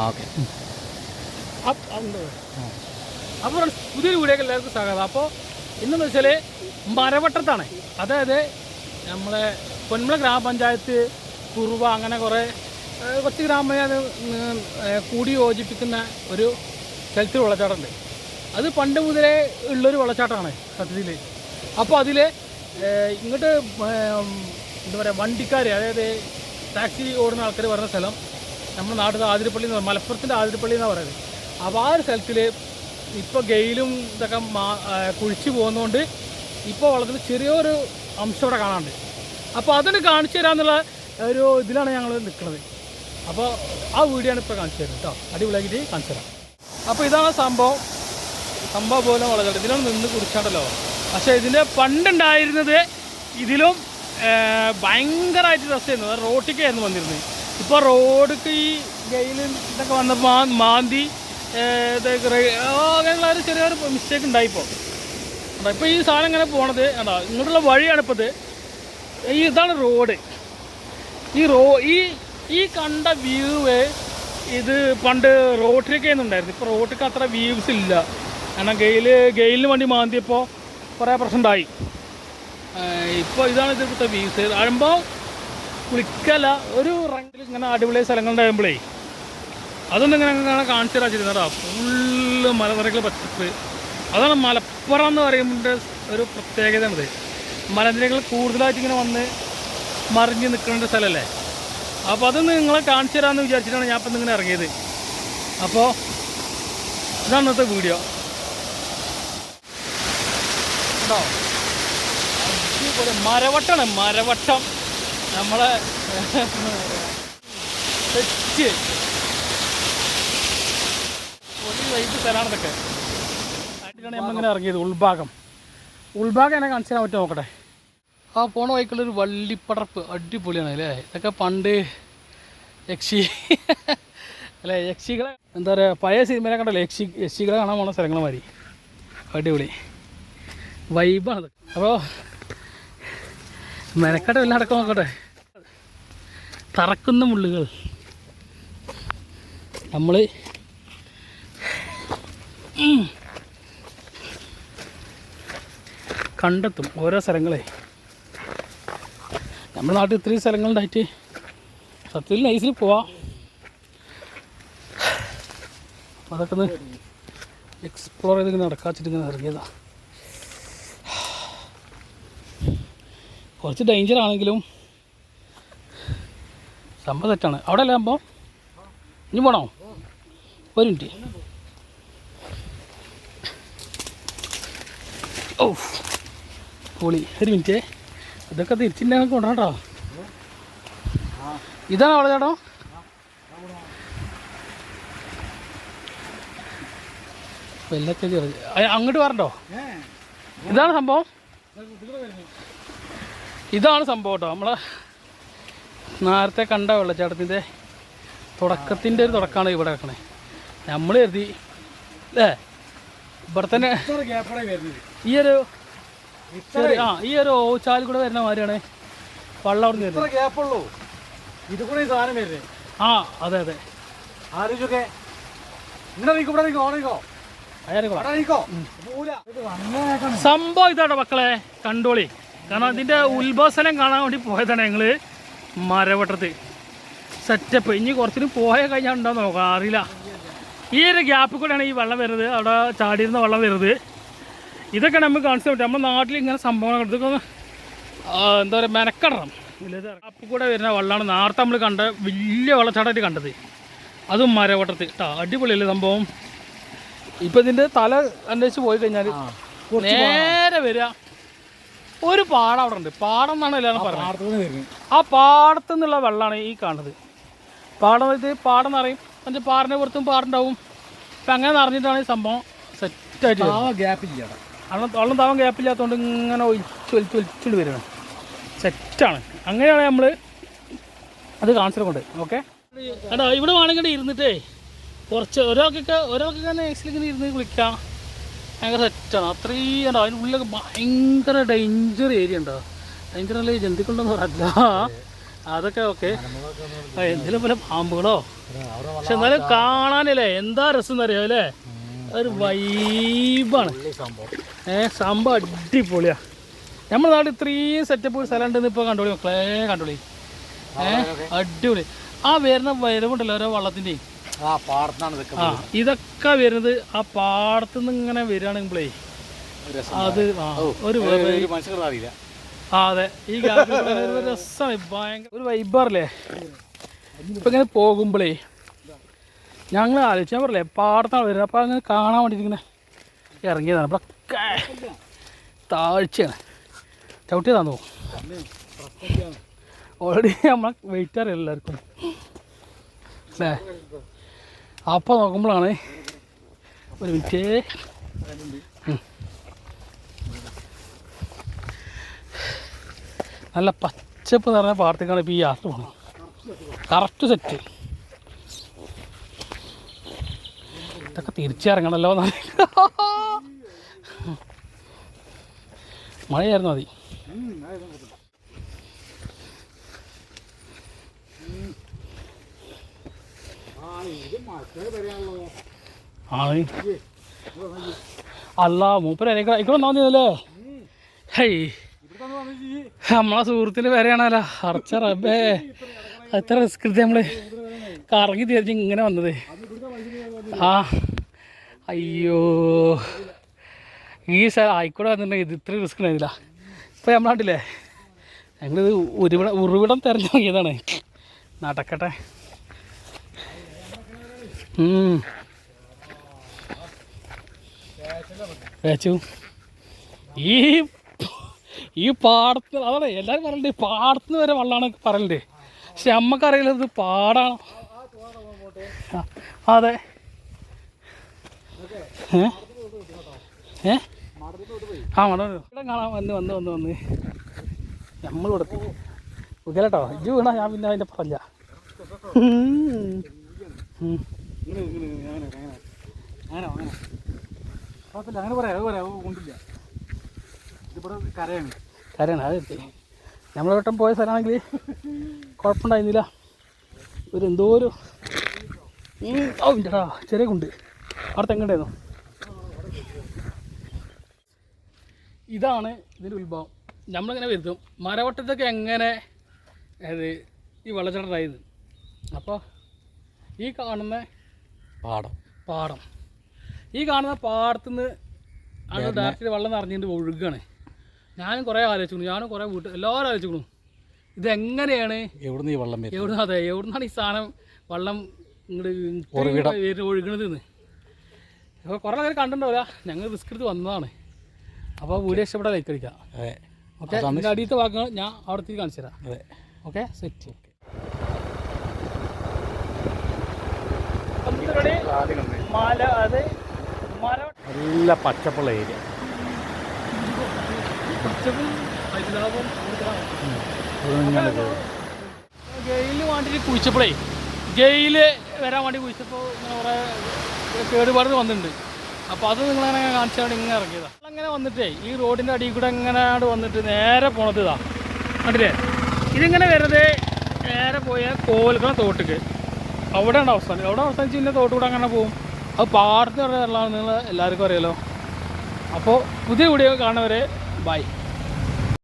Okay. അപ്പോൾ പുതിയൊരു വീഡിയോക്ക് എല്ലാവർക്കും സ്വാഗതം. അപ്പോൾ ഇന്നെന്ന് വെച്ചാൽ മരവട്ടത്താണ്. അതായത് നമ്മളെ പൊന്മുള ഗ്രാമപഞ്ചായത്ത് കുറുവ അങ്ങനെ കുറേ കുറച്ച് ഗ്രാമപഞ്ചായത്ത് കൂടി യോജിപ്പിക്കുന്ന ഒരു സ്ഥലത്തിൽ വെള്ളച്ചാട്ടമുണ്ട്. അത് പണ്ട് മുതലേ ഉള്ളൊരു വെള്ളച്ചാട്ടമാണ് സത്യത്തിൽ അപ്പോൾ അതിൽ ഇങ്ങോട്ട് എന്താ പറയുക വണ്ടിക്കാർ അതായത് ടാക്സി ഓടുന്ന ആൾക്കാർ വരുന്ന സ്ഥലം നമ്മുടെ നാട്ടിൽ ആതിരപ്പള്ളി എന്ന് മലപ്പുറത്തിന്റെ ആതിരപ്പള്ളി എന്നാണ് പറയുന്നത്. അപ്പോൾ ആ ഒരു സ്ഥലത്തിൽ ഇപ്പോൾ ഗെയിലും ഇതൊക്കെ ആ, കുഴിച്ച് പോകുന്നതുകൊണ്ട് ഇപ്പോൾ വളർത്തുന്ന ചെറിയൊരു അംശം ഇവിടെ കാണാനുണ്ട്. അപ്പോൾ അതിന് കാണിച്ചു തരാമെന്നുള്ള ഒരു ഇതിലാണ് ഞങ്ങൾ നിൽക്കുന്നത് അപ്പോൾ ആ വീഡിയോ ആണ് ഇപ്പോൾ കാണിച്ചു തരുന്നത് കേട്ടോ. അടിപൊളിയാക്കിയിട്ട് കാണിച്ചു തരാം. അപ്പോൾ ഇതാണ് സംഭവം. സംഭവം പോലെ വളരെ ഇതിലാണ് നിന്ന് കുറിച്ചാണ്ടല്ലോ പക്ഷേ ഇതിന്റെ പണ്ടുണ്ടായിരുന്നത് ഇതിലും ഭയങ്കരമായിട്ട് രസമായിരുന്നു. റോട്ടിക്കായിരുന്നു വന്നിരുന്നത്. ഇപ്പോൾ റോഡിക്ക് ഈ ഗെയിലും ഇതൊക്കെ വന്നപ്പോൾ മാന്തി അങ്ങനെയുള്ള ഒരു ചെറിയൊരു മിസ്റ്റേക്ക് ഉണ്ടായിപ്പോൾ ഇപ്പോൾ ഈ സാധനം ഇങ്ങനെ പോണത് എന്താ ഇങ്ങോട്ടുള്ള വഴിയാണ് ഇപ്പോൾ ഇത് ഈ ഇതാണ് റോഡ്. ഈ റോ ഈ ഈ കണ്ട വ്യൂവ് ഇത് പണ്ട് റോട്ടിലേക്ക് ഉണ്ടായിരുന്നു ഇപ്പോൾ റോട്ടിലേക്ക് അത്ര വ്യൂസ് ഇല്ല. കാരണം ഗെയിൽ ഗെയിലിന് വേണ്ടി മാന്തിയപ്പോൾ കുറേ പ്രശ്നം ഉണ്ടായി ഇപ്പോൾ ഇതാണ് ഇതിലത്തെ വ്യൂസ് ആകുമ്പോൾ കുളിക്കല ഒരു റങ്കിൽ ഇങ്ങനെ അടിപൊളി സ്ഥലങ്ങളുണ്ടാകുമ്പോഴേ അതൊന്നും ഇങ്ങനെ ഇങ്ങനെ കാണിച്ചു തരാൻ ചെയ്തിരുന്നതാ ഫുള്ള് മലനിരകൾ പച്ചപ്പ് അതാണ് മലപ്പുറം എന്ന് പറയുമ്പോൾ ഒരു പ്രത്യേകത ഉണ്ട് മലനിരകൾ കൂടുതലായിട്ട് ഇങ്ങനെ വന്ന് മറിഞ്ഞ് നിൽക്കേണ്ട സ്ഥലമല്ലേ അപ്പോൾ അതൊന്ന് നിങ്ങളെ കാണിച്ചു തരാമെന്ന് വിചാരിച്ചിട്ടാണ് ഞാൻ ഇപ്പം ഇങ്ങനെ ഇറങ്ങിയത്. അപ്പോൾ ഇതാണ് ഇന്നത്തെ വീഡിയോ. ഉണ്ടോ അടിപൊളി. മരവട്ടാണ് മരവട്ടം. നമ്മളെ തെറ്റ്. ഒരു വൈകിട്ട് സ്ഥലമാണ് ആയിട്ടാണ് നമ്മളിങ്ങനെ ഇറങ്ങിയത് ഉൾഭാഗം. ഉൾഭാഗം എന്നെ കാണിച്ചു തരാൻ പറ്റുമോ നോക്കട്ടെ? ആ പോണ വൈക്കുള്ളൊരു വള്ളിപ്പടർപ്പ് അടിപൊളിയാണ് അല്ലേ? ഇതൊക്കെ പണ്ട് യക്ഷി അല്ലേ യക്ഷികളെ എന്താ പറയുക പഴയ സിനിമയിലെ കണ്ടല്ലേ? യക്ഷി യക്ഷികളെ കാണാൻ പോണ സ്ഥലങ്ങൾ മാതിരി അടിപൊളി. വൈബാണത് അപ്പോൾ മെനക്കെട്ട് എല്ലാം അടക്കം നോക്കട്ടെ? തറക്കുന്ന മുള്ളുകൾ. നമ്മൾ കണ്ടെത്തും ഓരോ സ്ഥലങ്ങളെ. നമ്മുടെ നാട്ടിൽ ഇത്രയും സ്ഥലങ്ങളുണ്ടായിട്ട് സത്യത്തിൽ നൈസിൽ പോവാം. അതൊക്കെ ഒന്ന് എക്സ്പ്ലോർ ചെയ്ത് ഇങ്ങനെ നടക്കാച്ചിട്ട് ഇങ്ങനെ ഇറങ്ങിയതാ. കുറച്ച് ഡേഞ്ചർ ആണെങ്കിലും സംഭവം തെറ്റാണ്. അവിടെ അല്ലേ സംഭവം? ഇനി പോണോ? ഒരു മിനിറ്റ്. ഓ പൊളി. ഒരു മിനിറ്റ്. ഇതൊക്കെ തിരിച്ചിന്റെ കൊണ്ടുവരണം ഇതാണ് അവിടെ ചേട്ടോ? അങ്ങോട്ട് വരണ്ടോ? ഇതാണ് സംഭവം? ഇതാണ് സംഭവം കേട്ടോ. നമ്മളെ നേരത്തെ കണ്ട വെള്ളച്ചാട്ടത്തിന്റെ തുടക്കത്തിന്റെ ഒരു തുടക്കമാണ് ഇവിടെ വെക്കണേ. നമ്മൾ കരുതി അല്ലേ? ഇവിടെ തന്നെ ഈ ഒരു ആ ഈ ഒരു ഓച്ചാൽ കൂടെ വരുന്ന മാതിരിയാണ് വള്ളം അവിടെ നിന്ന് ആ അതെ അതെ. ആലോചിച്ചൊക്കെ. സംഭവം ഇതാട്ടോ മക്കളെ കണ്ടോളി. കാരണം അതിന്റെ ഉത്ഭവസനം കാണാൻ വേണ്ടി പോയതാണ് ഞങ്ങൾ മരവട്ടത്ത് സെറ്റപ്പ് ഇനി കുറച്ചിന് പോയ കഴിഞ്ഞാൽ ഉണ്ടോ നോക്കാം. അറിയില്ല. ഈ ഒരു ഗ്യാപ്പിൽ കൂടെയാണ് ഈ വെള്ളം വരുന്നത്. അവിടെ ചാടിയിരുന്ന വെള്ളം വരുന്നത്. ഇതൊക്കെ നമുക്ക് കാണിച്ചു പറ്റും നമ്മുടെ നാട്ടിൽ ഇങ്ങനെ സംഭവങ്ങൾ ഇതൊക്കെ എന്താ പറയുക മെനക്കെടണം. ഗ്യാപ്പിൽ കൂടെ വരുന്ന വെള്ളമാണ് നേരത്തെ നമ്മൾ കണ്ട വലിയ വെള്ളച്ചാട്ടമായിട്ട് കണ്ടത്. അതും മരവട്ടത്ത് കേട്ടോ അടിപൊളിയല്ലേ സംഭവം. ഇപ്പം ഇതിന്റെ തല അന്വേഷിച്ച് പോയി കഴിഞ്ഞാൽ നേരെ വരിക. ഒരു പാടം അവിടെ ഉണ്ട്. പാടം എന്നാണ് എല്ലാവരും പറയുന്നത്. ആ പാടത്തു നിന്നുള്ള വെള്ളമാണ് ഈ കാണുന്നത്. പാടം ഇത് പാടം എന്ന് നിറയും എന്നിട്ട് പാറിന്റെ പുറത്തും പാടുണ്ടാവും അപ്പം അങ്ങനെ നിറഞ്ഞിട്ടാണ് ഈ സംഭവം സെറ്റായിട്ട് ഗ്യാപ്പില്ല വെള്ളം താവം ഗ്യാപ്പ് ഇല്ലാത്തതുകൊണ്ട് ഇങ്ങനെ ഒലിച്ച് ഒലിച്ച് ഒലിച്ചുകൊണ്ട് വരുന്നത് സെറ്റാണ് അങ്ങനെയാണ് നമ്മൾ അത് കാണിച്ചത് കൊണ്ട്. ഓക്കെ എടാ ഇവിടെ വേണമെങ്കിൽ ഇരുന്നിട്ടേ. കുറച്ച് ഒരാൾക്കൊക്കെ ഒരാൾക്കൊക്കെ തന്നെ ഇങ്ങനെ ഇരുന്ന് കുളിക്കാം ഭയങ്കര സെറ്റാണ് അത്രയും ഉണ്ടോ ഉള്ളിലൊക്കെ ഭയങ്കര ഡേഞ്ചർ ഏരിയ ഉണ്ടോ? ഡേഞ്ചർ അല്ലേ ജന്തുക്കളുണ്ടെന്ന് പറയില്ല അതൊക്കെ ഓക്കെ എന്തെങ്കിലും പോലെ പാമ്പുകളോ? പക്ഷെ എന്നാലും കാണാനല്ലേ എന്താ രസം എന്നറിയാം അല്ലേ? ഒരു വൈബാണ് ഏ സംഭവം അടിപൊളിയാ. നമ്മുടെ നാട്ടിൽ ഇത്രയും സെറ്റപ്പ് സ്ഥലം ഉണ്ടെന്ന് ഇപ്പോൾ കണ്ടോളി മക്കളെ കണ്ടോളി. ഏ അടിപൊളി. ആ വരുന്ന വരവുണ്ടല്ലോ ഓരോ വള്ളത്തിന്റെയും ആ പാടത്താണ് ഇതൊക്കെ ആ ഇതൊക്കെ വരുന്നത് ആ പാടത്തു നിന്ന് ഇങ്ങനെ വരികയാണെങ്കിലേ അത് ആ ഒരു മനുഷ്യർക്ക് അറിയില്ല. ആ അതെ. ഈ ഗ്യാപ്പിൽ കൂടെ ഒരു രസമാണ്. ഭയങ്കര ഒരു വൈബാറില്ലേ ഇപ്പം ഇങ്ങനെ പോകുമ്പോഴേ ഞങ്ങൾ ആലോചിച്ച് ഞാൻ പറഞ്ഞില്ലേ പാടത്താണ് വരുന്നത്. അപ്പോൾ അങ്ങനെ കാണാൻ വേണ്ടിയിട്ട് ഇങ്ങനെ ഇറങ്ങിയതാണ്. അപ്പൊ ഒക്കെ താഴ്ചയാണ്. ചവിട്ടിയതാന്ന്? തോന്നുന്നു ഓൾറെഡി നമ്മളെ വെയിറ്റ് അറിയാം എല്ലാവർക്കും. അല്ലേ? അപ്പോൾ നോക്കുമ്പോഴാണ് ഒരു മിനിറ്റ്. നല്ല പച്ചപ്പ് നിറഞ്ഞ പാടത്തേക്കാണ് ഇപ്പോൾ ഈ യാത്ര പോകുന്നത് കറക്റ്റ് സെറ്റ് ഇതൊക്കെ തിരിച്ചിറങ്ങണല്ലോ എന്നാണ് മഴയായിരുന്നു മതി ആണ്. അല്ല മൂപ്പര് ഇവിടെ ഈ നമ്മളെ സുഹൃത്തിന് വരെയാണല്ല. അറച്ച റബ്ബേ. എത്ര റിസ്ക് എടുത്ത് നമ്മൾ കറങ്ങി തിരിച്ച് ഇങ്ങനെ വന്നത്. ആ. അയ്യോ. ഈ സ്ഥലം ആയിക്കോട്ടെ വന്നിട്ടുണ്ടെങ്കിൽ ഇത് ഇത്ര റിസ്ക് ഉണ്ടായിരുന്നില്ല. ഇപ്പൊ നമ്മളാണ്ടില്ലേ ഞങ്ങളിത് ഉരുവിടം ഉറവിടം തിരഞ്ഞു നോക്കിയതാണ് നടക്കട്ടെ. ഈ ഈ പാടത്ത് അതാണ് എല്ലാവരും പറയണ്ടേ പാടത്തുനിന്ന് വരെ വെള്ളമാണ് പറയണ്ടേ പക്ഷെ അമ്മക്കറിയില്ല ഇത് പാടാണ്? അതെ. ഏ? ആ മട ഇവിടെ കാണാൻ വന്ന് വന്ന് വന്ന് വന്ന്. നമ്മൾ കൊടുത്തു കേട്ടോ. ഇജ്ജ് വീണാ ഞാൻ പിന്നെ അതിന്റെ പറഞ്ഞ അത് കരയാണ്. കരയാണ്. അത്. നമ്മളെ വട്ടം പോയ സ്ഥലമാണെങ്കിൽ കുഴപ്പമുണ്ടായിരുന്നില്ല. ഒരു എന്തോ ഒരു ഓ ഇല്ലടാ. ചെറിയ കുണ്ട്. അവിടെ തെങ്ങണ്ടായിരുന്നു. ഇതാണ് ഇതിന്റെ ഉത്ഭവം. നമ്മളിങ്ങനെ വരുത്തും. മരവട്ടത്തൊക്കെ എങ്ങനെ അത് ഈ വെള്ളച്ചാട്ടമായത് അപ്പോൾ ഈ കാണുന്ന പാടം. പാടം. ഈ കാണുന്ന പാടത്തുനിന്ന് ആണ് ഡയറക്റ്റ് വെള്ളം നിറഞ്ഞിട്ട് ഒഴുകാണ്. ഞാനും കുറേ ആലോചിച്ചു ഞാനും കുറേ വീട്ടിൽ എല്ലാവരും ആലോചിച്ചു ഇതെങ്ങനെയാണ്? എവിടുന്ന് ഈ വെള്ളം എവിടുന്ന് എവിടെ അതെ എവിടുന്നാണ് ഈ സാധനം വെള്ളം. ഇങ്ങോട്ട് ഒഴുകണത്? എന്ന് അപ്പോൾ കുറേ നേരം കണ്ടിട്ടുണ്ടാവില്ല. ഞങ്ങൾ റിസ്ക് എടുത്ത് വന്നതാണ്. അപ്പോൾ വീഡിയോ ഇഷ്ടപ്പെട്ട ലൈക്ക് അടിക്കാം ഓക്കെ അടിയത്തെ ഭാഗങ്ങൾ ഞാൻ അവിടെ കാണിച്ചു തരാം. അതെ. ഓക്കെ സെറ്റ് മല അത് മല നല്ല പച്ചപ്പുള്ള ഏരിയ. ജയിലിൽ വേണ്ടിയിട്ട് കുഴിച്ചപ്പോഴേ ജയിൽ വരാൻ വേണ്ടി കുഴിച്ചപ്പോൾ ഇങ്ങനെ കുറേ കേടുപാട് വന്നിട്ടുണ്ട്. അപ്പോൾ അത് നിങ്ങളങ്ങനെ കാണിച്ചാൽ ഇങ്ങനെ ഇറങ്ങിയതാണ് അങ്ങനെ വന്നിട്ടേ ഈ റോഡിന്റെ അടിയിൽ കൂടെ എങ്ങനെയാണ് വന്നിട്ട് നേരെ പോണത് ഇതാ. കണ്ടില്ലേ? ഇതിങ്ങനെ വരുന്നത് നേരെ പോയ കോവൽക്കുളം തോട്ടിക്ക്. അവിടെയാണ് അവസാനം. അവിടെ അവസാനിച്ച് പിന്നെ തോട്ട് കൂടെ അങ്ങനെ പോകും അത് പാടത്തെ വെള്ളമാണ് നിങ്ങൾ എല്ലാവർക്കും അറിയാലോ. അപ്പോൾ പുതിയ വീഡിയോ കാണുന്നവരെ ബൈ